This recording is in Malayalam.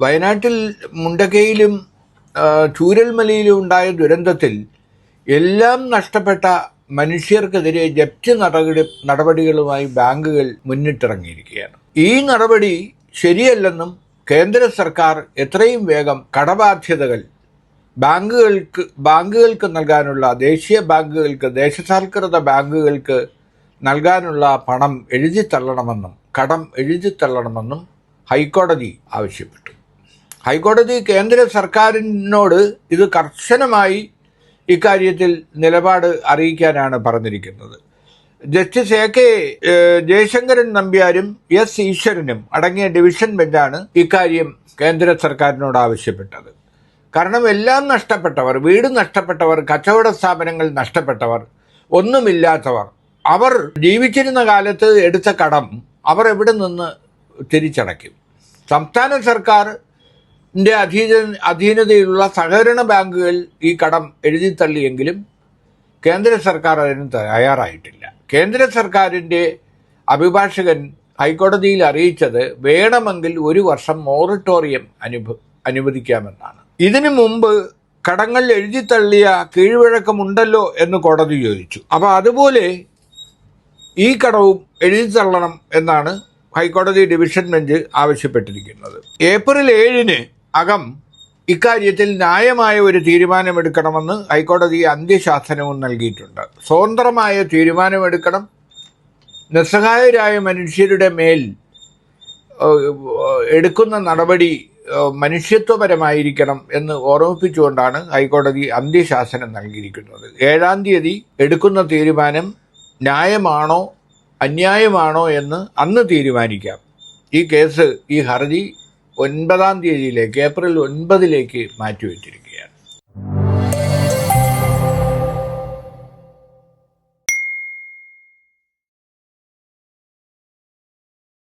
വയനാട്ടിൽ മുണ്ടക്കയിലും ആ, ചൂരൽമലയിലും ഉണ്ടായ ദുരന്തത്തിൽ എല്ലാം നഷ്ടപ്പെട്ട മനുഷ്യർക്കെതിരെ ജപ്തി നടപടി നടപടികളുമായി ബാങ്കുകൾ മുന്നിട്ടിറങ്ങിയിരിക്കുകയാണ്. ഈ നടപടി ശരിയല്ലെന്നും കേന്ദ്ര സർക്കാർ എത്രയും വേഗം കടബാധ്യതകൾ ബാങ്കുകൾക്ക് ബാങ്കുകൾക്ക് നൽകാനുള്ള ദേശീയ ബാങ്കുകൾക്ക് ദേശസാൽകൃത ബാങ്കുകൾക്ക് നൽകാനുള്ള പണം എഴുതിത്തള്ളണമെന്നും കടം എഴുതിത്തള്ളണമെന്നും ഹൈക്കോടതി ആവശ്യപ്പെട്ടു. ഹൈക്കോടതി കേന്ദ്ര സർക്കാരിനോട് ഇത് കർശനമായി ഇക്കാര്യത്തിൽ നിലപാട് അറിയിക്കാനാണ് പറഞ്ഞിരിക്കുന്നത്. ജസ്റ്റിസ് എ കെ ജയശങ്കരൻ നമ്പ്യാരും എസ് ഈശ്വരനും അടങ്ങിയ ഡിവിഷൻ ബെഞ്ചാണ് ഇക്കാര്യം കേന്ദ്ര സർക്കാരിനോട് ആവശ്യപ്പെട്ടത്. കാരണം എല്ലാം നഷ്ടപ്പെട്ടവർ വീട് നഷ്ടപ്പെട്ടവർ കച്ചവട സ്ഥാപനങ്ങൾ നഷ്ടപ്പെട്ടവർ ഒന്നുമില്ലാത്തവർ അവർ ജീവിച്ചിരുന്ന കാലത്ത് എടുത്ത കടം അവർ എവിടെ നിന്ന് തിരിച്ചടയ്ക്കും? സംസ്ഥാന സർക്കാരിന്റെ അധീന അധീനതയിലുള്ള സഹകരണ ബാങ്കുകൾ ഈ കടം എഴുതിത്തള്ളിയെങ്കിലും കേന്ദ്ര സർക്കാർ അതിന് തയ്യാറായിട്ടില്ല. കേന്ദ്ര സർക്കാരിന്റെ അഭിഭാഷകൻ ഹൈക്കോടതിയിൽ അറിയിച്ചത് വേണമെങ്കിൽ ഒരു വർഷം മോറട്ടോറിയം അനുഭ അനുവദിക്കാമെന്നാണ്. ഇതിനു മുമ്പ് കടങ്ങൾ എഴുതിത്തള്ളിയ കീഴ്വഴക്കമുണ്ടല്ലോ എന്ന് കോടതി ചോദിച്ചു. അപ്പോൾ അതുപോലെ ഈ കടവും എഴുതിത്തള്ളണം എന്നാണ് ഹൈക്കോടതി ഡിവിഷൻ ബെഞ്ച് ആവശ്യപ്പെട്ടിരിക്കുന്നത്. ഏപ്രിൽ ഏഴിന് അകം ഇക്കാര്യത്തിൽ ന്യായമായ ഒരു തീരുമാനമെടുക്കണമെന്ന് ഹൈക്കോടതി അന്ത്യശാസനവും നൽകിയിട്ടുണ്ട്. സ്വതന്ത്രമായ തീരുമാനമെടുക്കണം. നിസ്സഹായരായ മനുഷ്യരുടെ മേൽ എടുക്കുന്ന നടപടി മനുഷ്യത്വപരമായിരിക്കണം എന്ന് ഓർമ്മിപ്പിച്ചുകൊണ്ടാണ് ഹൈക്കോടതി അന്ത്യശാസനം നൽകിയിരിക്കുന്നത്. ഏഴാം തീയതി എടുക്കുന്ന തീരുമാനം ന്യായമാണോ അന്യായമാണോ എന്ന് അന്ന് തീരുമാനിക്കാം. ഈ കേസ് ഈ ഹർജി ഒൻപതാം തീയതിയിലേക്ക് ഏപ്രിൽ ഒൻപതിലേക്ക് മാറ്റിവെച്ചിരിക്കുകയാണ്.